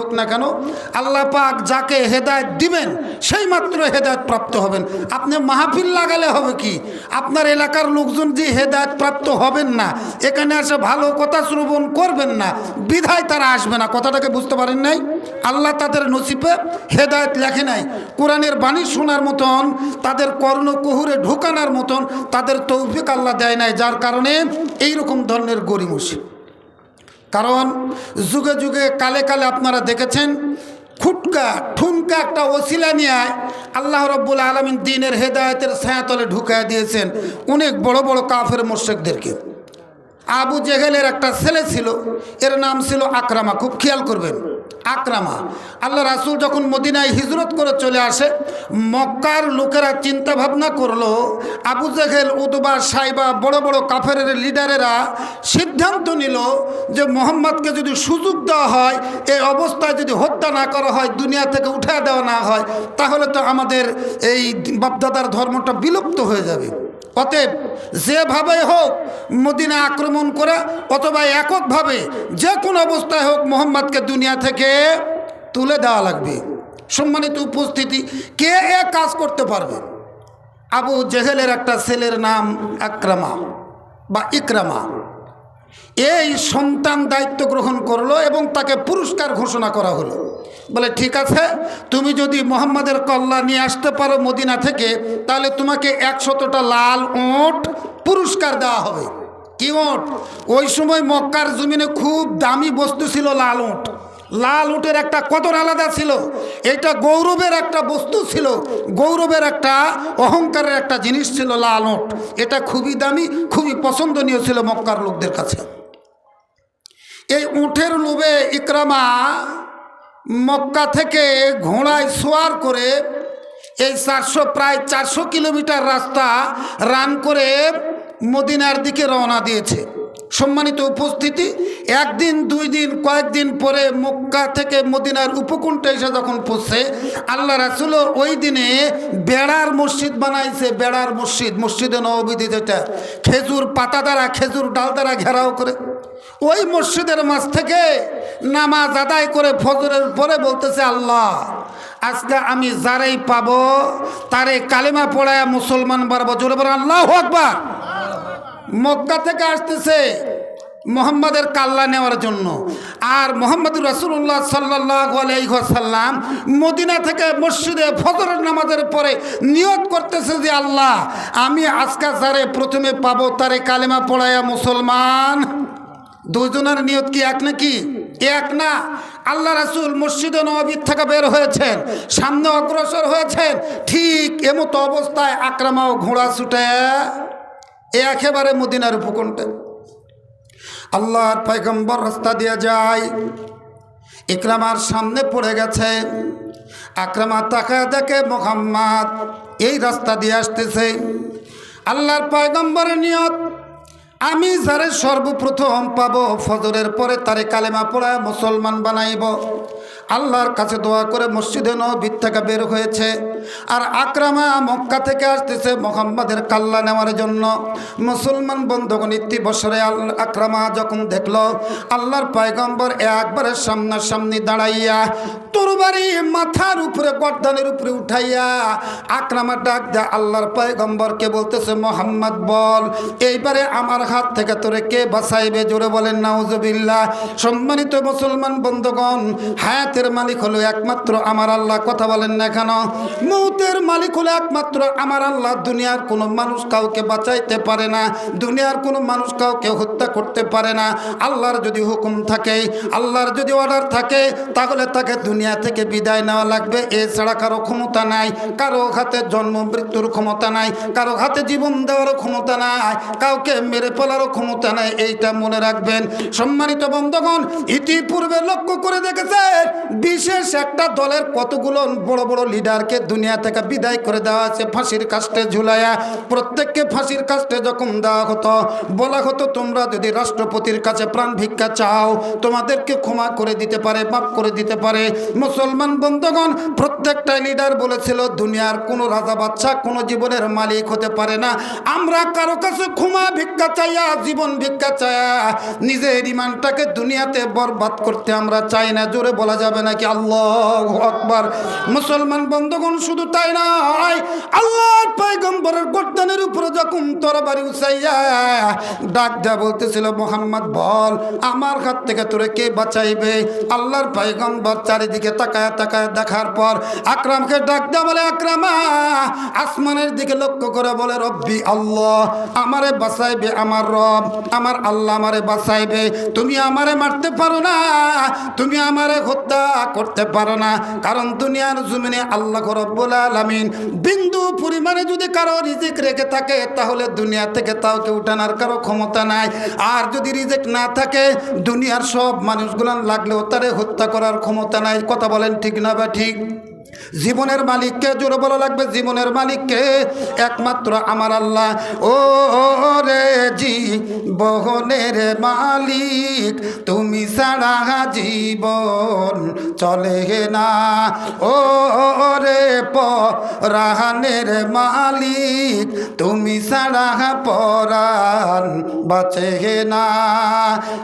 হোক না কেন, আল্লাহ পাক যাকে হেদায়ত দিবেন, সেই মাত্র হেদায়ত প্রাপ্ত হবেন। আপনি মাহফিল লাগালে হবে কি? আপনার এলাকার লোকজন যে হেদায়ত প্রাপ্ত হবেন না, এখানে এসে ভালো কথা শ্রবণ করবেন না, বিধায় তারা আসবে না। কথাটাকে বুঝতে পারেন নাই? আল্লাহ তাদের নসিবে হেদায়ত লেখে নাই। কোরআনের বাণী শোনার মতন, তাদের কর্ণকুহুরে ঢুকানোর মতন, তাদের তৌফিক আল্লাহ দেয় নাই, যার কারণে এইরকম ধরনের গরিমসি কারণ যুগে যুগে কালে কালে আপনারা দেখেছেন খুটকা, ঠুনকা একটা ওসিলা নিয়ে আল্লাহ রব্বুল আলমিন দিনের হেদায়তের ছায়াতলে ঢুকায় দিয়েছেন অনেক বড় বড় কাফের মোর্শেকদেরকে। আবু জেহেলের একটা ছেলে ছিল, এর নাম ছিল আকরামা, খুব খেয়াল করবেন। আকরামা। আল্লাহ রাসুল যখন মদিনায় হিজরত করে চলে আসে, মক্কার লোকেরা চিন্তা ভাবনা করল, আবু জেহেল উদবা সাইবা, বড় বড় কাফের লিডারেরা সিদ্ধান্ত নিল যে মোহাম্মদকে যদি সুযোগ দেওয়া হয়, এই অবস্থায় যদি হত্যা না করা হয়, দুনিয়া থেকে উঠে দেওয়া না হয়, তাহলে তো আমাদের এই বাপদাদার ধর্মটা বিলুপ্ত হয়ে যাবে। অতএব যেভাবে হোক মদিনা আক্রমণ করা অথবা এককভাবে যে কোনো অবস্থায় হোক মোহাম্মদকে দুনিয়া থেকে তুলে দেওয়া লাগবে। সম্মানিত উপস্থিতি, কে এ কাজ করতে পারবে? আবু জেহেলের একটা ছেলের নাম আক্রামা বা ইকরামা। এই সন্তান দায়িত্ব গ্রহণ করল এবং তাকে পুরস্কার ঘোষণা করা হলো। বলে, ঠিক আছে, তুমি যদি মোহাম্মদের কল্লা নিয়ে আসতে পারো মদিনা থেকে, তাহলে তোমাকে একশতটা লাল ওঁট পুরস্কার দেওয়া হবে। কি ওঁট? ওই সময় মক্কার জমিনে খুব দামি বস্তু ছিল লাল উঁট লাল উটের একটা কদর আলাদা ছিল। এটা গৌরবের একটা বস্তু ছিল। গৌরবের একটা অহংকারের একটা জিনিস ছিল লাল উট। এটা খুবই দামি, খুবই পছন্দনীয় ছিল মক্কার লোকদের কাছে। এই উঠের লোভে ইকরামা মক্কা থেকে ঘোড়ায় সোয়ার করে এই চারশো, প্রায় চারশো কিলোমিটার রাস্তা রান করে মদিনার দিকে রওনা দিয়েছে। সম্মানিত উপস্থিতি, একদিন, দুই দিন, কয়েকদিন পরে মক্কা থেকে মদিনার উপকূলটা এসে যখন পড়ছে আল্লাহ রাসুল ওই দিনে বেড়ার মসজিদ বানাইছে, বেড়ার মসজিদ, মসজিদে নববিধি যেটা, খেজুর পাতা দ্বারা, খেজুর ডাল দ্বারা ঘেরাও করে। ওই মসজিদের মাছ থেকে নামাজ আদায় করে ফজরের পরে বলতেছে, আল্লাহ, আজকে আমি যারাই পাবো, তারে কালেমা পড়ায় মুসলমান বারবো জোরে বলে আল্লাহ আকবার। মক্কা থেকে আসতেছে মোহাম্মদের কাল্লা নেওয়ার জন্য। আর মোহাম্মদ রাসুল্লাহ সাল্লাহ আলাইসাল্লাম মদিনা থেকে মসজিদে ফজরের নামাজের পরে নিয়ত করতেছে যে, আল্লাহ, আমি আজকা যারে প্রথমে পাবো তারে কালেমা পড়ায়া মুসলমান। দুজনের নিয়ত কি এক নাকি? এক না। আল্লাহ রাসুল মসজিদে নবাবির থেকে বের হয়েছেন, সামনে অগ্রসর হয়েছেন, ঠিক এমতো অবস্থায় আক্রামা ও ঘোড়া ছুটে এ একেবারে মদিনার উপকণ্ঠে। আল্লাহর পয়গম্বর রাস্তা দিয়ে যায়। ইকরামার সামনে পড়ে গেছে। আক্রামা তাকা দেখে মোহাম্মদ এই রাস্তা দিয়ে আসতেছে। আল্লাহর পয়গম্বরের নিয়ত আমি যারে সর্বপ্রথম পাবো, ফজরের পরে তারে কালেমা পড়ায় মুসলমান বানাইব। আল্লাহর কাছে দোয়া করে মসজিদে নবীর থেকে বের হয়েছে। আর আক্রামা মক্কা থেকে আসতেছে মোহাম্মদের কাল্লা নেওয়ার জন্য। মুসলমান বন্ধুগণ, ইতি বছরে আকরামা যখন দেখল, আল্লাহর পয়গম্বর একবারের সামনাসামনি দাঁড়াইয়া তরবারি মাথার উপরে, গর্দানের উপরে উঠাইয়া আক্রামা ডাক দেয় আল্লাহর পয়গম্বরকে বলতেছে, মোহাম্মদ বল, এইবারে আমার হাত থেকে তোরে কে বাঁচাইবে? জোরে বলেন, নাউজবিল্লাহ। সম্মানিত মুসলমান বন্ধুগণ, হায়াতের মালিক হলো একমাত্র আমার আল্লাহ। কথা বলেন না কেন? মৌতের মালিক হলো একমাত্র আমার আল্লাহ। দুনিয়ার কোনো মানুষ কাউকে বাঁচাইতে পারে না। দুনিয়ার কোনো মানুষ কাউকে হত্যা করতে পারে না। আল্লাহর যদি হুকুম থাকে, আল্লাহর যদি অর্ডার থাকে, তাহলে তাকে দুনিয়া থেকে বিদায় নেওয়া লাগবে। এছাড়া কারও ক্ষমতা নাই, কারও হাতে জন্ম, মৃত্যুর ক্ষমতা নাই, কারও হাতে জীবন দেওয়ারও ক্ষমতা নাই। কাউকে মেরে ফেলারও ক্ষমতা নাই, এইটা মনে রাখবেন। সম্মানিত বন্ধগণ, ইতিপূর্বে লক্ষ্য করে দেখেছেন, বিশেষ একটা দলের কতগুলো বড় বড় লিডারকে দুনিয়া থেকে বিদায় করে দেওয়া আছে। ফাঁসির কাস্টে ঝুলাইয়া প্রত্যেককে ফাঁসির কাস্টে যখন দেওয়া হতো, বলা হতো, তোমরা যদি রাষ্ট্রপতির কাছে প্রাণ ভিক্ষা চাও, তোমাদেরকে ক্ষমা করে দিতে পারে, মাফ করে দিতে পারে। মুসলমান বন্ধগণ, প্রত্যেকটা লিডার বলেছিল, দুনিয়ার কোনো রাজা বাচ্চা কোনো জীবনের মালিক হতে পারে না। আমরা কারও কাছে ক্ষমা ভিক্ষা চাইয়া জীবন ভিক্ষা চাইয়া নিজের ইমানটাকে দুনিয়াতে বরবাদ করতে আমরা চাই না। জোরে বলা যাবে নাকি? আল্লাহ আকবার। মুসলমান বন্ধগণ, শুধু তাই নয়, আল্লাহর পয়গম্বরের গর্দানের উপরে যখন তরবারি উচাইয়া ডাক দেয়া বলতেছিল, মোহাম্মদ, বল, আমার হাত থেকে তোরে কে বাঁচাইবে? আল্লাহর পয়গম্বর চারিদিকে তাকায় তাকায় দেখার পর আকরামকে ডাক দেয়া বলে, আকরামা, আসমানের দিকে লক্ষ্য করে বলে, রব্বি আল্লাহ, আমারে বাঁচাইবে, আমার রব, আমার আল্লাহ আমারে বাঁচাইবে। তুমি আমারে মারতে পারো না, তুমি আমারে হত্যা করতে পারো না। কারণ দুনিয়ার জমিনে আল্লাহ রব্বুল আলামিন বিন্দু পরিমাণে যদি কারও রিজিক রেখে থাকে, তাহলে দুনিয়া থেকে তাওকে উঠানোর কারও ক্ষমতা নাই। আর যদি রিজেক্ট না থাকে, দুনিয়ার সব মানুষগুলো লাগলেও তারে হত্যা করার ক্ষমতা নাই। কথা বলেন ঠিক না বা ঠিক? জীবনের মালিককে জোরে বলা লাগবে, জীবনের মালিককে। একমাত্র আমার আল্লাহ। ও রে জি বহনের মালিক, তুমি ছাড়া জীবন চলে না। ও রে পরাহানের মালিক, তুমি ছাড়া পরাণ বাঁচে না।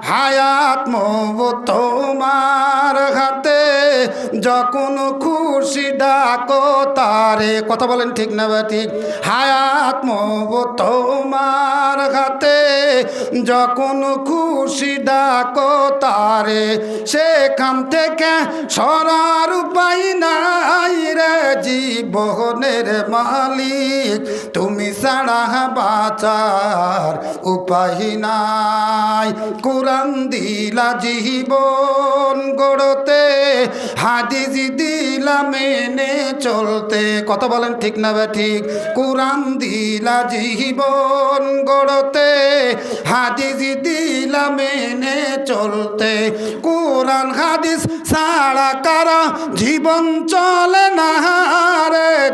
হায়াত মৌ তোমার হাতে। যখন খুশি ডাকো তারে। কথা বলেন ঠিক না বা ঠিক। হায়াত মৌ তোমার হাতে। যখন খুশি ডাকো তারে। সেখান থেকে সরার উপায় নাই রে জীবনের মালিক। তুমি ছাড়া বাঁচার উপায় নাই। কোরআন দিলা জীবন গড়তে, হাদিস দিলা মেনে চলতে। কত বলেন ঠিক না বে ঠিক? কোরআন দিলা জীবন গড়তে, হাদিস দিলা মেনে চলতে। কোরআন হাদিস ছাড়া কারা জীবন চলে না।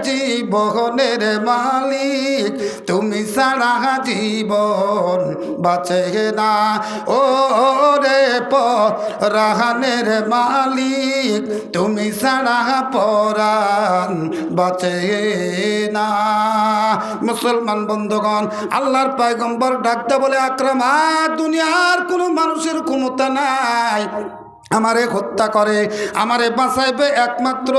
জীবনের মালিক, তুমি ছাড়া জীবন বাঁচে না। ও রে পরাহানের মালিক, তুমি ছাড়া পরাণ বাঁচে না। মুসলমান বন্ধুগণ, আল্লাহর পায়গম্বর ডাকতে বলে আক্রমা, দুনিয়ার কোনো মানুষের ক্ষমতা নাই। আমারে হত্যা করে, আমারে বাঁচাইবে একমাত্র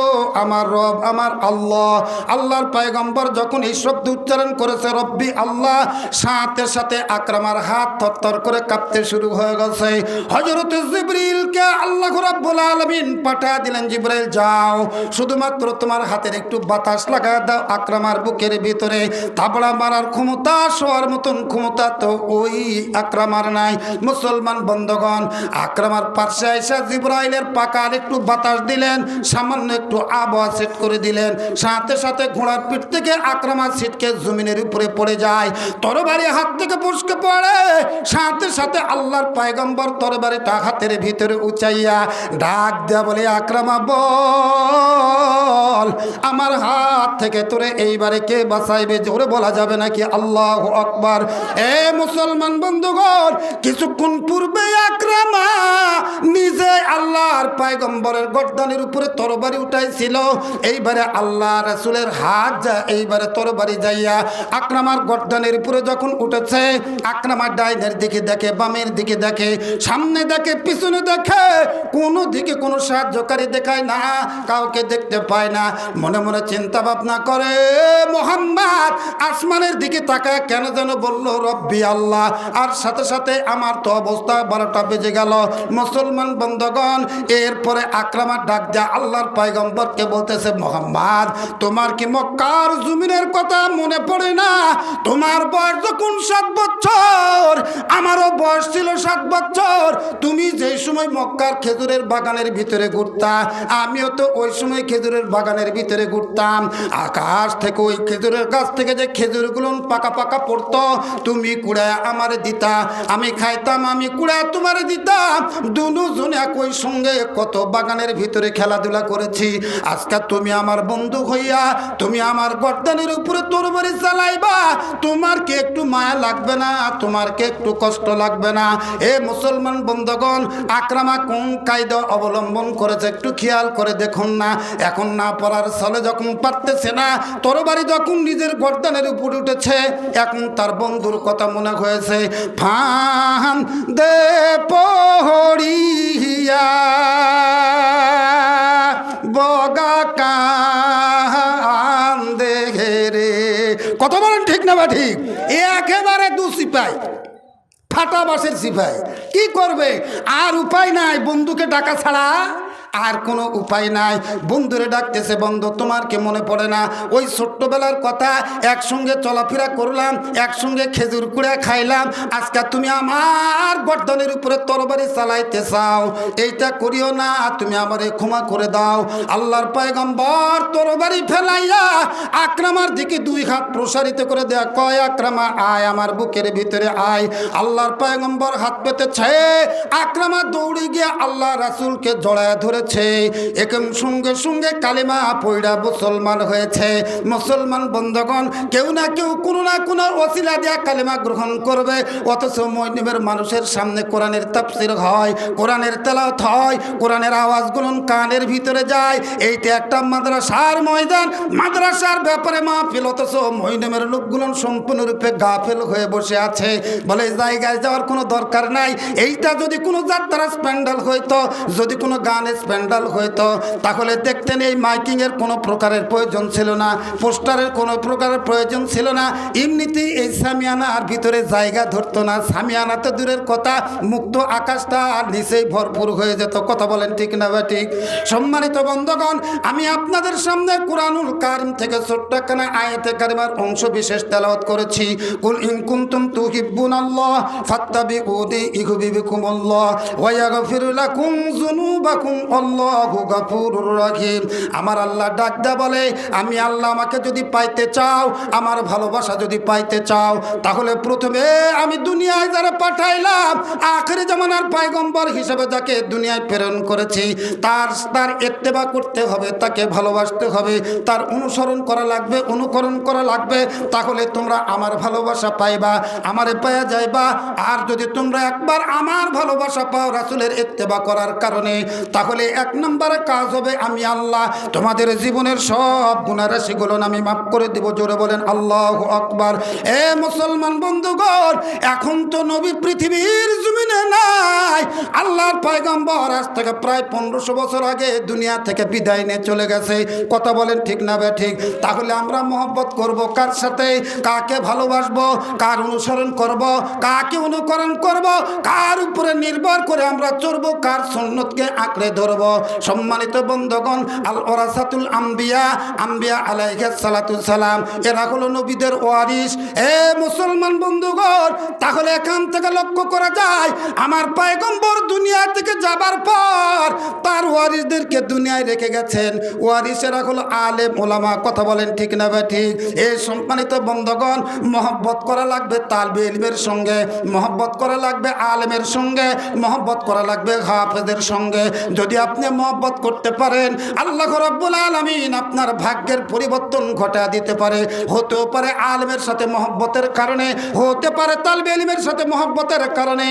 আমার রব, আমার আল্লাহ। আল্লাহর পায়গম্বর যখন এই শব্দ উচ্চারণ করেছে, রব্বি আল্লাহ, সাথে সাথে আক্রমার হাত থরথর করে কাঁপতে শুরু হয়ে গেছে। হজরত জিবরিলকে আল্লাহ রাব্বুল আলামিন পাঠা দিলেন জিবরাইল যাও। শুধুমাত্র তোমার হাতের একটু বাতাস লাগা দাও আক্রমার বুকের ভিতরে। থাবড়া মারার ক্ষমতা, শোয়ার মতন ক্ষমতা তো ওই আক্রমার নাই। মুসলমান বন্ধগণ, আক্রমার পার্শ্বে আইসা জিব্রাইলের পাকার একটু বাতাস দিলেন, সামান্য একটু আবহাওয়া সেট করে দিলেন। সাথে সাথে ঘোড়ার পিঠ থেকে আক্রমণ সিটকে জমিনের উপরে পড়ে যায়। তরবারি হাত থেকে পুষকে পড়ে। সাথে সাথে আল্লাহর পায়গম্বর তরবারিটা হাতের ভিতরে উচাইয়া ডাক দেয়া বলে, আক্রমা বল, আমার হাত থেকে তোরে এইবারে কে বাঁচাইবে? জোরে বলা যাবে নাকি? আল্লাহ আকবার। এ মুসলমান বন্ধুগণ, কিছুক্ষণ পূর্বে আক্রমা আল্লাহর পায়গম্বরের গর্দানের উপরে তরবারি উঠাইছিল। এইবারে আল্লাহ রাসুলের হাত যা, এইবারে তরবারি যাইয়া আক্রামার গর্দানের উপরে যখন উঠেছে আক্রামার ডাইনের দিকে দেখে, বামের দিকে দেখে, সামনে দেখে, পিছনে দেখে, কোনো দিকে কোনো সাহায্যকারী দেখায় না, কাউকে দেখতে পায় না। মনে মনে চিন্তা ভাবনা করে, মোহাম্মদ, আসমানের দিকে তাকায় কেন যেন বলল, রব্বি আল্লাহ। আর সাথে সাথে আমার তো অবস্থা বারোটা বেজে গেল। মুসলমান বন্ধগণ এরপরে আক্রামার ডাক দেয়, আল্লাহর পায়গম্বরকে বলতেছে, মোহাম্মদ, তোমার কি মক্কার জুমিনের কথা মনে পড়ে না? তোমার বয়স যখন সাত বছর, আমারও বয়স ছিল সাত বছর। তুমি সময় মক্কার খেজুরের বাগানের ভিতরে ঘুরতা আমিও তো ওই সময় খেজুরের বাগানের ভিতরে ঘুরতাম। আকাশ থেকে ওই খেজুরের গাছ থেকে যে খেজুরগুলো পাকা পাকা পড়তো, তুমি কুড়ায় আমারে দিতা, আমি খাইতাম, আমি কুড়ায় তোমারে দিতাম দুজনে একই সঙ্গে কত বাগানের ভিতরে খেলাধুলা করেছি। আজকে তুমি আমার বন্ধু হইয়া, তুমি আমার গর্দানের উপরে তরবারি চালাইবা তোমার কি একটু মায়া লাগবে না? তোমার কি একটু কষ্ট লাগবে না? এ মুসলমান বন্ধগণ আক্রামা কোন কায়দা অবলম্বন করেছে একটু খেয়াল করে দেখুন না। এখন না পড়ার ছলে যখন পারতেছে না, তরবারি যখন নিজের গর্দানের উপর উঠেছে, এখন তার বন্ধুর কথা মনে হয়েছে ফান দে পহড়িয়া বগা কান রে কত বলেন ঠিক না বা ঠিক? এ একেবারে দু সিপাই, ফাটা বাসের সিপাই। কি করবে? আর উপায় নাই বন্ধুকে ডাকা ছাড়া। আর কোনো উপায় নাই। বন্ধুরে ডাকতেছে, বন্ধু, তোমার কে মনে পড়ে না? ওই ছোট্টবেলার কথা একসঙ্গে চলাফেরা করলাম, একসঙ্গে খেজুর কুড়া খাইলাম, আজকে তুমি আমার গর্দনের উপরে তরবারি চালাইতে চাও। এইটা করিও না, তুমি আমারে ক্ষমা করে দাও। আল্লাহর পয়গম্বর তরবারি ফেলাইয়া আক্রামার দিকে দুই হাত প্রসারিত করে দেয়া, কয় আক্রামা, আয় আমার বুকের ভিতরে, আয়। আল্লাহর পয়গম্বর হাত পেতে পেতেছে আক্রামা দৌড়ে গিয়ে আল্লাহ রাসুলকে জড়ায় ধরেছে একম সঙ্গে সঙ্গে কালিমা পইড়া মুসলমান হয়েছে। মুসলমান বন্ধগণ, কেউ না কেউ, কোনো না কোনো অসিলা দিয়া কালিমা গ্রহণ করবে। অথচ মৈনিমের মানুষের সামনে কোরআনের তাফসির হয়, কোরআনের তেলাওত হয়, কোরআনের আওয়াজগুলো কানের ভিতরে যায়। এইটা একটা মাদ্রাসার ময়দান। মাদ্রাসার ব্যাপারে মাহফিল, অথচ মৈনিমের লোকগুলো সম্পূর্ণরূপে গাফেল হয়ে বসে আছে। বলে জায়গায় যাওয়ার কোনো দরকার নাই। এইটা যদি কোনো যাত্রা স্প্যান্ডাল হইতো, যদি কোনো গানের স্প্যান্ডাল হইতো, তাহলে দেখতেন এই মাইকিংয়ের কোনো প্রকারের প্রয়োজন ছিল না, পোস্টারের কোনো প্রকারের প্রয়োজন ছিল না। এমনিতেই এই সামিয়ানার ভিতরে জায়গা ধরতো না। সামিয়ানা তো দূরের কথা, মুক্ত আকাশটা আর নিচেই ভরপুর হয়ে যেত। কথা বলেন ঠিক না বা ঠিক? সম্মানিত বন্ধগণ, আমি আপনাদের সামনে কোরআনুল কারিম থেকে ছোট্ট কানা আয়াতে কারিমার অংশ বিশেষ তেলাওয়াত করেছি। কুল ইন কুনতুম তুহিব্বুনাল্লাহ ফাত্তাবিউনি ইউহিব্বুকুমুল্লাহ ওয়া ইয়াগফির লাকুম যুনুবাকুম আল্লাহু। রাহিম। আমার আল্লাহ ডাকদা বলে, আমি আল্লাহ আমাকে যদি পাইতে চাও, আমার ভালোবাসা যদি পাইতে চাও, তাহলে প্রথমে আমি দুনিয়ায় যারা পাঠাইলাম, আখেরি জামানার পায়গম্বর হিসেবে যাকে দুনিয়ায় প্রেরণ করেছি, তার তার এত্তেবা করতে হবে, তাকে ভালোবাসতে হবে, তার অনুসরণ করা লাগবে, অনুকরণ করা লাগবে, তাহলে তোমরা আমার ভালোবাসা পাইবা, আমারে পায়া যাইবা। আর যদি তোমরা একবার আমার ভালোবাসা পাও রাসুলের এত্তেবা করার কারণে, তাহলে এক নম্বরে কাজ হবে, আমি আল্লাহ তোমাদের জীবনের সব গুণারাশিগুলো আমি মাফ করে দিব, জোরে বলেন আল্লাহ আকবার। এ মুসলমান বন্ধুগণ, এখন তো নবী পৃথিবীর জমিনে নাই। আল্লাহর পয়গম্বর আজ থেকে প্রায় পনেরোশো বছর আগে দুনিয়া থেকে বিদায় নিয়ে চলে গেছে। কথা বলেন ঠিক না বে ঠিক? তাহলে আমরা মহব্বত করব কার সাথে? কাকে ভালোবাসবো? কার অনুসরণ করব? কাকে অনুকরণ করব? কার উপরে নির্ভর করে আমরা চলবো কার সন্ন্যতকে আঁকড়ে ধরব? সম্মানিত বন্ধগণ, আল ওরাসাতুল আম্বিয়া আম্বিয়া আলাইহে সালাতুল সালাম। এরা হলো নবীদের ওয়ারিস এ মুসলমান বন্ধুগণ, তাহলে এখান থেকে লক্ষ্য করা যায়, আমার পায়গম্বর দুনিয়া থেকে যাবার পর তার ওয়ারিসদেরকে দুনিয়ায় রেখে গেছেন। ওয়ারিসেরা হলো আলেম, ওলামা, কথা বলেন ঠিক না ভাই ঠিক? এই সম্মানিত বন্ধগণ, মহব্বত করা লাগবে তালবে ইলমের সঙ্গে, মহব্বত করা লাগবে আলেমের সঙ্গে, মহব্বত করা লাগবে হাফেদের সঙ্গে। যদি আপনি মহব্বত করতে পারেন। আল্লাহ রব্বুল আলমিন আপনার ভাগ্যের পরিবর্তন ঘটা দিতে পারে। হতেও পারে আলমের সাথে মহব্বতের কারণে, হতে পারে তালবে ইলমের সাথে মহব্বতের কারণে।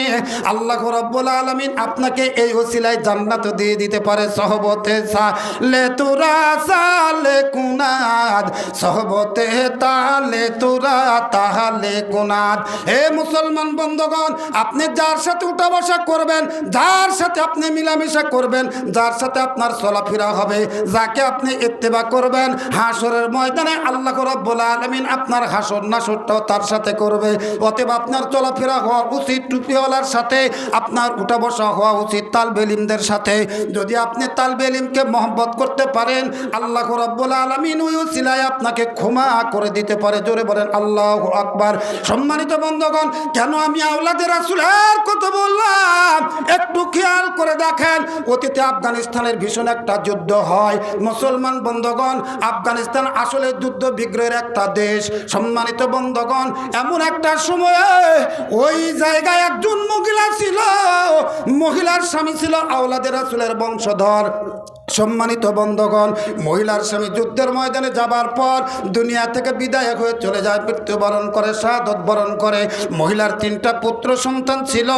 আল্লাহ রব্বুল আলমিন আপনাকে এই ওসিলায় জান্নাত দিয়ে দিতে পারে। সহবতে সালে তোরা, সালে কুনাদ। সহবতে তালে তোরা, তাহলে কুনাদ। হে মুসলমান বন্ধগণ, আপনি যার সাথে উঠা বসা করবেন, যার সাথে আপনি মিলামিশা করবেন যার সাথে আপনার চলাফেরা হবে, যাকে আপনি ইত্তেবা করবেন হাসরের ময়দানে আল্লাহ রব্বুল আলমিন আপনার হাসর নাসরটাও তার সাথে করবে। অতএব আপনার চলাফেরা হওয়া উচিত টুপিওয়ালার সাথে, আপনার উঠা বসা হওয়া উচিত তালবেলিমদের সাথে। যদি আপনি তালবেলিমকে মহব্বত করতে পারেন, আল্লাহ রব্বুল আলমিন ওই সিলাই আপনাকে ক্ষমা করে দিতে পারে। জোরে বলেন, আল্লাহ আকবার। সম্মানিত বন্ধগণ, কেন আমি আওলাদের রাসুলের কথা বললাম? একটু খেয়াল করে দেখেন, অতীতে আফগানিস্তানের ভীষণ একটা যুদ্ধ হয়। মুসলমান বন্ধগণ, আফগানিস্তান আসলে যুদ্ধ বিগ্রহের একটা দেশ। সম্মানিত বন্ধগণ, এমন একটা সময়ে ওই জায়গায় একজন মহিলা ছিল। মহিলার স্বামী ছিল আওলাদের আসলের বংশধর। সম্মানিত বন্ধগণ, মহিলার স্বামী যুদ্ধের ময়দানে যাবার পর দুনিয়া থেকে বিদায় হয়ে চলে যায়, মৃত্যুবরণ করে, শাহাদত বরণ করে। মহিলার তিনটা পুত্র সন্তান ছিল,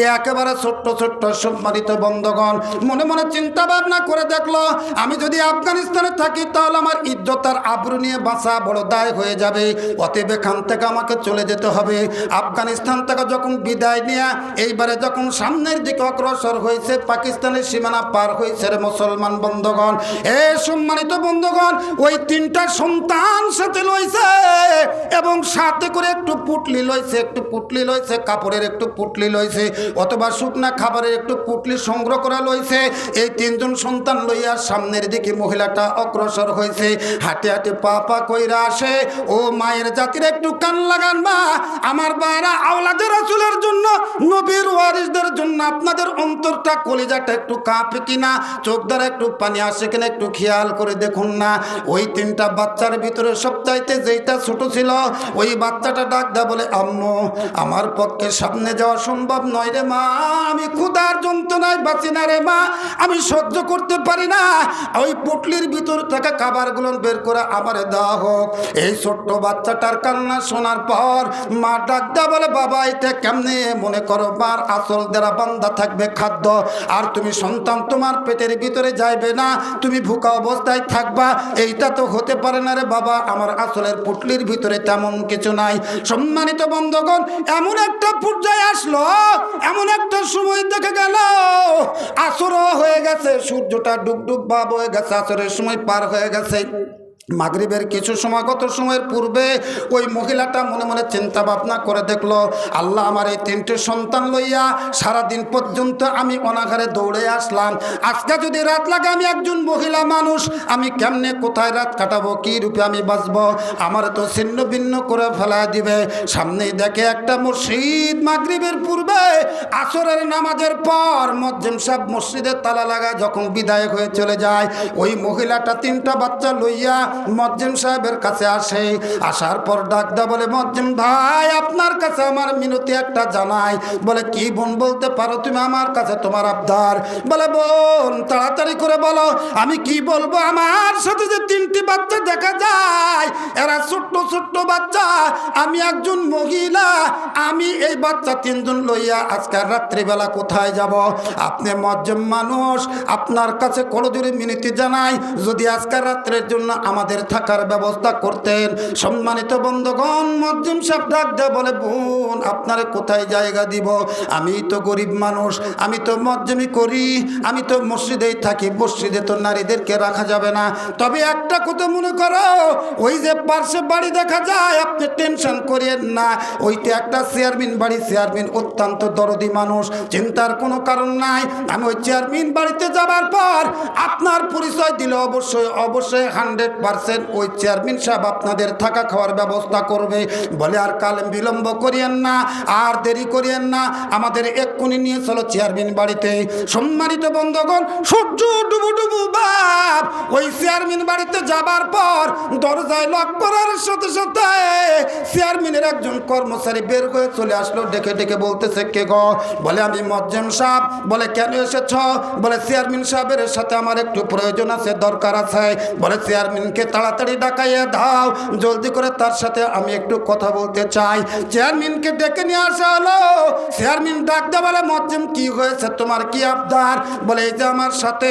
এ একেবারে ছোট্ট ছোট্ট সম্মানিত বন্ধগণ। মনে মনে চিন্তা ভাবনা করে দেখল, আমি যদি আফগানিস্তানে থাকি তাহলে আমার ইজ্জত আর আবরু নিয়ে বাঁচা বড় দায় হয়ে যাবে। অতএব এখান থেকে আমাকে চলে যেতে হবে। আফগানিস্তান থেকে যখন বিদায় নিয়ে, এইবারে যখন সামনের দিকে অগ্রসর হয়েছে, পাকিস্তানের সীমানা পার হয়েছে মুসলমান বন্ধগণ, এ সম্মানিত বন্ধগণ, ওই তিনটা সন্তান সাথে লইছে এবং সাথে করে একটু পুটলি লইছে, একটু পুটলি লইছে, কাপড়ের একটু পুটলি লইছে, অথবা শুকনা খাবারের একটু পুটলি সংগ্রহ করা লইছে। এই তিনজন সন্তান লইয়া সামনের দিকে মহিলাটা অগ্রসর হয়েছে হাঁটে হাঁটে পা পা কইরা আসে, ও মায়ের জাতির একটু কান লাগান মা, আমার বায়রা আওলাদের রাসুলের জন্য, নবীর ওয়ারিসদের জন্য আপনাদের অন্তরটা কলিজাটা একটু কাঁপে কিনা, চোখ দ্বারা একটু পানি আসে কিনা একটু খেয়াল করে দেখুন না। ওই তিনটা বাচ্চার ভিতরে সবচাইতে যেইটা ছোট ছিল, ওই বাচ্চাটা ডাক দেয় বলে, আম্মু, আমার পক্ষে সামনে যাওয়া সম্ভব নয় রে মা, আমি ক্ষুধার যন্ত্রণায় বাঁচি না রে মা, আমি সহ্য করতে পারি না। ওই পুটলির ভিতর থেকে খাবারগুলো বের করে আমার দেওয়া হোক। এই ছোট্ট বাচ্চাটার কান্না শোনার পর মা ডাক দেয়া বলে, বাবা, এটা কেমনে? মনে করো, মার আসল দ্বারা বান্দা থাকবে খাদ্য। আর তুমি সন্তান তোমার পেটের ভিতরে যাইবে না, তুমি ভুকা অবস্থায় থাকবা। এইটা তো হতে পারে না রে বাবা, আমার আসলের পুটলির ভিতরে তেমন কিছু নাই। সম্মানিত বন্ধগণ, এমন একটা পর্যায়ে আসলো, এমন একটা সময় দেখে গেল, আসরও হয়ে গেছে, সূর্যটা ডুব ডুব ভাব হয়ে গেছে, আসরের সময় পার হয়ে গেছে। মাগরিবের কিছু সময় গত সময়ের পূর্বে ওই মহিলাটা মনে মনে চিন্তা ভাবনা করে দেখল, আল্লাহ আমার এই তিনটে সন্তান লইয়া সারা দিন পর্যন্ত আমি অনাঘারে দৌড়ে আসলাম। আজকে যদি রাত লাগে আমি একজন মহিলা মানুষ, আমি কেমনে কোথায় রাত কাটাবো, কী রূপে আমি বাঁচবো? আমার তো ছিন্ন ভিন্ন করে ফেলা দিবে। সামনেই দেখে একটা মসজিদ মাগরিবের পূর্বে, আসরের নামাজের পর মজ্জিম সাহেব মসজিদের তালা লাগায় যখন বিদায় হয়ে চলে যায়, ওই মহিলাটা তিনটা বাচ্চা লইয়া মজ্জিম সাহেবের কাছে আসে। আসার পর ডাক দা বলে মজ্জিম ভাই, আপনার কাছে আমার মিনতি একটা জানাই। বলে, কি বোন বলতে পারো তুমি আমার কাছে তোমার আবদার? বলে, বোন, তাড়াতাড়ি করে বলো, আমি কি বলব? আমার সাথে যে তিনটি বাচ্চা দেখা যায়, এরা ছোট্ট ছোট্ট বাচ্চা, আমি একজন মহিলা, আমি এই বাচ্চা তিনজন লইয়া আজকাল রাত্রিবেলা কোথায় যাব? আপনি মজ্জম মানুষ, আপনার কাছে করজোরে মিনতি জানাই, যদি আজকাল রাত্রের জন্য আমাদের থাকার ব্যবস্থা করতেন। সম্মানিত বন্ধগণ, মজ্জিম সাহেব ডাক দেয় বলে, বোন, আপনারে কোথায় জায়গা দিব? আমি তো গরিব মানুষ, আমি তো মজ্জমি করি, আমি তো মসজিদেই থাকি, মসজিদে তো নারীদেরকে রাখা যাবে না। তবে একটা কথা মনে করো, ওই যে পার্শ্বে বাড়ি দেখা যায়, আপনি টেনশন করিয়েন না ওইটা একটা চেয়ারম্যান বাড়ি, চেয়ারম্যান অত্যন্ত দরদি মানুষ, চিন্তার কোনো কারণ নাই। আমি ওই চেয়ারম্যান বাড়িতে যাবার পর আপনার পরিচয় দিলে অবশ্যই অবশ্যই হান্ড্রেড পার্সেন্ট ওই চেয়ারম্যান সাহেব আপনাদের থাকা খাওয়ার ব্যবস্থা করবে। বলে, আর কাল বিলম্ব করিয়েন না, আর দেরি করিয়েন না, আমাদের এক্ষুনি নিয়ে চলো চেয়ারম্যান বাড়িতে। সম্মানিত বন্ধগণ, সূর্য ডুবু ডুবু বাপ, ওই চেয়ারম্যান বাড়িতে যাবার পর দরজায় লক করার সাথে সাথে চেয়ারম্যানের একজন কর্মচারী বের হয়ে চলে আসলো, ডেকে ডেকে বলতেছে, কে গো? বলে, আমি মজ্জেম সাহেব। বলে, কেন এসেছ? বলে, চেয়ারম্যান সাহেবের সাথে আমার একটু প্রয়োজন আছে, দরকার আছে। বলে, চেয়ারম্যানকে তাড়াতাড়ি ডাকাইয়ে দাও। জলদি করে তার সাথে আমি একটু কথা বলতে চাই। চেয়ারম্যানকে ডেকে নিয়ে আসা হলো। চেয়ারম্যান ডাকতে বলে মজ্জিম, কি হয়েছে? তোমার কি আবদার? বলে, এই যে আমার সাথে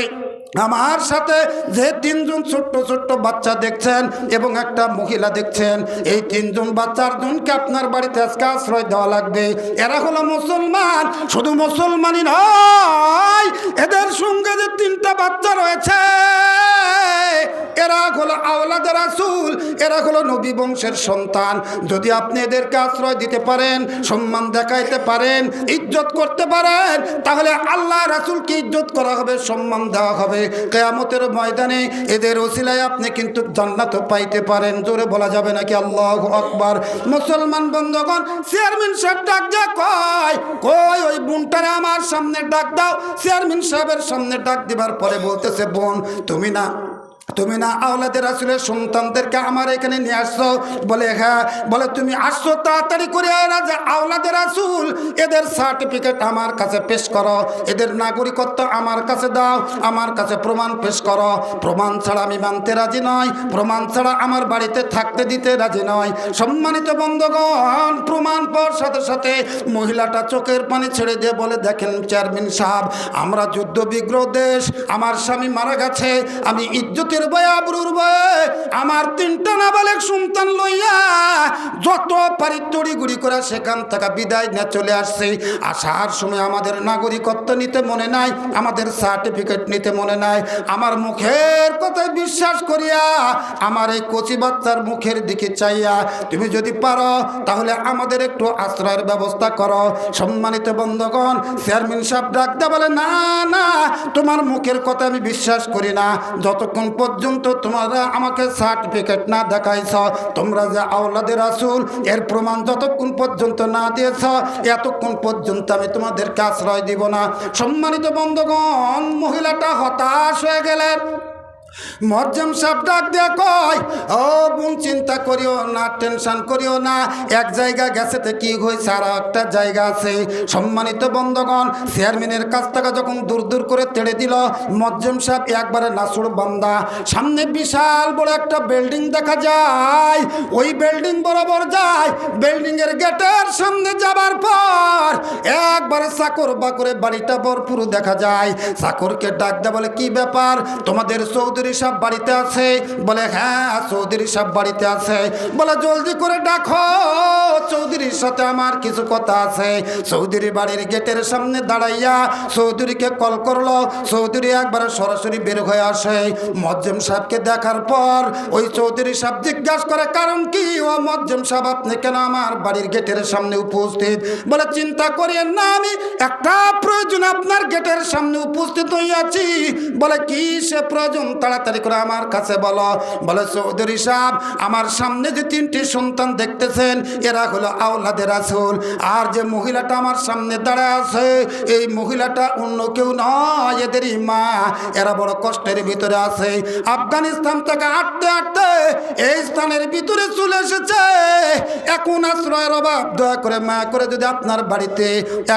আমার সাথে যে তিনজন ছোট্ট ছোট্ট বাচ্চা দেখছেন এবং একটা মহিলা দেখছেন, এই তিনজন বাচ্চার জনকে আপনার বাড়িতে আজকে আশ্রয় দেওয়া লাগবে। এরা হলো মুসলমান, শুধু মুসলমানই নয়, এদের সঙ্গে যে তিনটা বাচ্চা রয়েছে, এরা হলো আওলাদের রাসূল, এরা হলো নবী বংশের সন্তান। যদি আপনি এদেরকে আশ্রয় দিতে পারেন, সম্মান দেখাইতে পারেন, ইজ্জত করতে পারেন, তাহলে আল্লাহ রাসূলকে ইজ্জত করা হবে, সম্মান দেওয়া হবে। কেয়ামতের ময়দানে এদের ওসিলায় আপনি কিন্তু জান্নাত পাইতে পারেন। জোরে বলা যাবে নাকি? আল্লাহ আকবার। মুসলমান বন্ধগণ, চেয়ারম্যান সাহেব ডাক যা কয় কই ওই বোনটারে আমার সামনে ডাক দাও। চেয়ারম্যান সাহেবের সামনে ডাক দিবার পরে বলতেছে, বোন, তুমি না তুমি না আওলাদের আসলে সন্তানদেরকে আমার এখানে নিয়ে আসছো? বলে হ্যাঁ। বলে, তুমি আসছো তাড়াতাড়ি করে যে আওলাদের আসুল এদের সার্টিফিকেট আমার কাছে পেশ করো। এদের নাগরিকত্ব আমার কাছে দাও। আমার কাছে প্রমাণ পেশ করো। প্রমাণ ছাড়া আমি মানতে রাজি নয় প্রমাণ ছাড়া আমার বাড়িতে থাকতে দিতে রাজি নয় সম্মানিত বন্ধগণ, প্রমাণ পাওয়ার সাথে সাথে মহিলাটা চোখের পানি ছেড়ে দিয়ে বলে, দেখেন চেয়ারম্যান সাহেব, আমরা যুদ্ধ বিগ্রহ দেশ। আমার স্বামী মারা গেছে। আমি ইজ্জতের আবরুর আমার তিনটা সন্তান লইয়া যত পারি সেখান থেকে বিদায় চলে আসছে। আসার সময় আমাদের নাগরিকত্ব নিতে মনে নাই, আমাদের সার্টিফিকেট নিতে মনে নাই। আমার মুখের কথায় বিশ্বাস করিয়া আমার এই কচি বাচ্চার মুখের দিকে চাইয়া তুমি যদি পারো, তাহলে আমাদের একটু আশ্রয়ের ব্যবস্থা করো। সম্মানিত বন্ধগণ, চেয়ারম্যান সাহেব ডাকতে বলে, না না, তোমার মুখের কথা আমি বিশ্বাস করি না। যতক্ষণ পর্যন্ত তোমরা আমাকে সার্টিফিকেট না দেখাইছ, তোমরা যে আওলাদের আসুন এর প্রমাণ যতক্ষণ পর্যন্ত না দিয়েছ, এতক্ষণ পর্যন্ত আমি তোমাদেরকে আশ্রয় দিব না। সম্মানিত বন্ধগণ, মহিলাটা হতাশ হয়ে গেলেন। মজ্জম সাহেব ডাক দিয়ে কয়, ও বোন, চিন্তা করিও না, টেনশন করিও না। এক জায়গা গেছে তো কি হয়েছে আর একটা জায়গা আছে। সম্মানিত বন্ধগণ, চেয়ারম্যানের কাছ থেকে যখন দূর দূর করে তেড়ে দিল মজ্জম সাহেব একবারে নাসুর বান্দা। সামনে বিশাল বড় একটা বিল্ডিং দেখা যায়। ওই বিল্ডিং বরাবর যায়, বিল্ডিংয়ের গেটের সামনে যাবার পর একবারে চাকর বাকরে বাড়িটা ভরপুর দেখা যায়। চাকরকে ডাক দেয় বলে, কি ব্যাপার? তোমাদের চৌধুরী সাহেব বাড়িতে আছে। বলে হ্যাঁ চৌধুরী সাহেব বাড়িতে আছে। বলে, জলদি করে ডাকো চৌধুরীর সাথে আমার কিছু কথা আছে। চৌধুরী বাড়ির গেটের সামনে দাঁড়াইয়া চৌধুরীকে কল করল। চৌধুরী একবার সরাসরি বের হয়ে আসে। মজ্জম সাহেবকে দেখার পর ওই চৌধুরী সাহেব জিজ্ঞাসা করে, কারণ কি? ও মজ্জম সাহেব, আপনি কেন আমার বাড়ির গেটের সামনে উপস্থিত? বলে, চিন্তা করিয়েন না, আমি একটা প্রয়োজন আপনার গেটের সামনে উপস্থিত হইয়াছি। বলে, কি সে প্রয়োজন? তাড়াতাড়ি করে আমার কাছে বলো। বলে চৌধুরী সাহেব আমার সামনে যে তিনটি সন্তান দেখতেছেন, এরা হলো আওলাদের আসল আর যে মহিলাটা আমার সামনে দাঁড়ায় আছে, এই মহিলাটা অন্য কেউ নয়, এদেরই মা। এরা বড় কষ্টের ভিতরে আছে। আফগানিস্তান থেকে আটতে আটতে এই স্থানের ভিতরে চলে এসেছে। এখন আশ্রয়ের অভাব, দয়া করে মায়া করে যদি আপনার বাড়িতে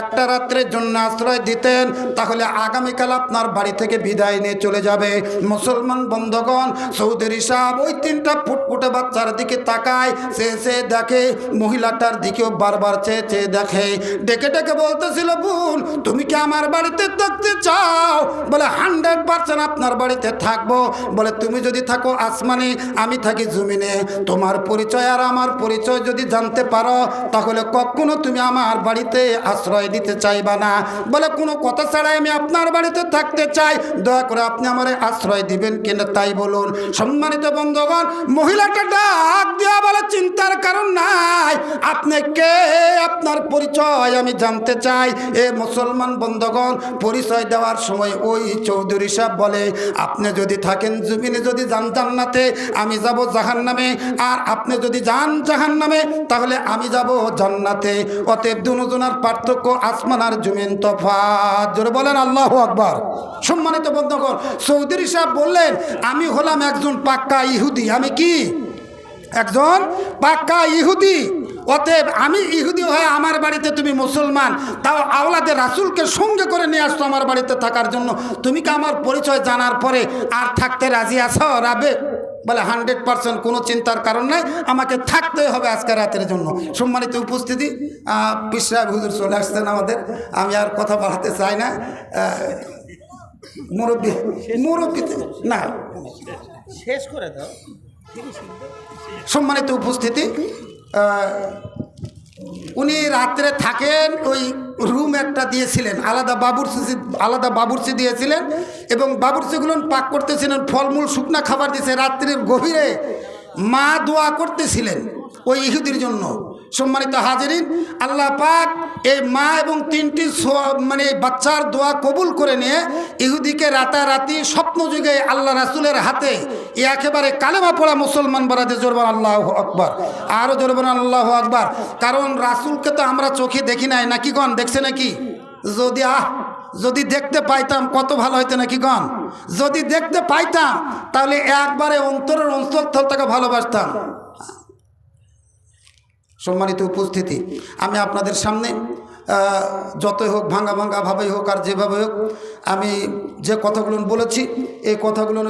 একটা রাত্রের জন্য আশ্রয় দিতেন, তাহলে আগামীকাল আপনার বাড়ি থেকে বিদায় নিয়ে চলে যাবে। মুসলমান বন্ধগণ চৌধুরী সাহেব ওই তিনটা ফুটফুটে বাচ্চার দিকে তাকায় সে সে দেখে, মহিলাটার দিকেও বারবার চেয়ে চেয়ে দেখে। ডেকে ডেকে বলতেছিল, বোন, তুমি কি আমার বাড়িতে থাকতে চাও? বলে, হান্ড্রেড পার্সেন্ট আপনার বাড়িতে থাকব। বলে, তুমি যদি থাকো আসমানে, আমি থাকি জমিনে। তোমার পরিচয় আর আমার পরিচয় যদি জানতে পারো, তাহলে কখনো তুমি আমার বাড়িতে আশ্রয় দিতে চাইবা না। বলে, কোনো কথা ছাড়াই আমি আপনার বাড়িতে থাকতে চাই। দয়া করে আপনি আমার আশ্রয় দিবেন কিনা তাই বলুন? সম্মানিত বন্ধুগণ মহিলাটা ডাক দেওয়া বলে চিন্তার কারণ নাই। আপনি কে? আপনার পরিচয় আমি জানতে চাই। এ মুসলমান বন্ধগণ, পরিচয় দেওয়ার সময় ওই চৌধুরী সাহেব বলে, আপনি যদি থাকেন জমিনে, যদি যান জান্নাতে, আমি যাব জাহান নামে আর আপনি যদি যান জাহান নামে তাহলে আমি যাব জান্নাতে। অতএব দুজনার পার্থক্য আসমান আর জুমিন তফাৎ। জোরে বলেন আল্লাহ আকবার। সম্মানিত বন্ধুগণ, চৌধুরী সাহেব বললেন আমি হলাম একজন পাক্কা ইহুদি। আমি কি? একজন পাক্কা ইহুদি। অতএব আমি ইহুদি হয়ে আমার বাড়িতে তুমি মুসলমান, তাও আওলাদের রাসুলকে সঙ্গে করে নিয়ে আসতো আমার বাড়িতে থাকার জন্য। তুমি কি আমার পরিচয় জানার পরে আর থাকতে রাজি আছো রাবে? বলে, হান্ড্রেড পার্সেন্ট কোনো চিন্তার কারণ নাই। আমাকে থাকতে হবে আজকে রাতের জন্য। সম্মানিত উপস্থিতি পিসা হুজুর চলে আসছেন আমাদের। আমি আর কথা বাড়াতে চাই না। মুরব্বী মুরব্বী না। শেষ করে দাও। সম্মানিত উপস্থিতি উনি রাত্রে থাকেন ওই রুম একটা দিয়েছিলেন আলাদা বাবুরচি আলাদা বাবুরচি দিয়েছিলেন এবং বাবুরচিগুলো পাক করতেছিলেন ফলমূল শুকনা খাবার দিয়েছে রাত্রির গভীরে মা দোয়া করতেছিলেন ওই ইহুদির জন্য। সম্মানিত হাজিরিন, আল্লাহ পাক এই মা এবং তিনটি মানে বাচ্চার দোয়া কবুল করে নিয়ে ইহুদিকে রাতারাতি স্বপ্ন যুগে আল্লাহ রাসুলের হাতে এ একেবারে কালেমা পড়া মুসলমান বরাদে জোরবান আল্লাহ আকবার। আরও জোরবান আল্লাহ আকবার। কারণ রাসুলকে তো আমরা চোখে দেখি নাই, নাকি গণ? দেখছে নাকি? যদি আহ, যদি দেখতে পাইতাম কত ভালো হইতো নাকি গণ? যদি দেখতে পাইতাম, তাহলে একবারে অন্তরের অন্তর থেকে ভালোবাসতাম। সম্মানিত উপস্থিতি। আমি আপনাদের সামনে যতই হোক ভাঙ্গা ভাঙ্গা ভাবেই হোক আর যেভাবে হোক, আমি যে কথাগুলো বলেছি, এই কথাগুলো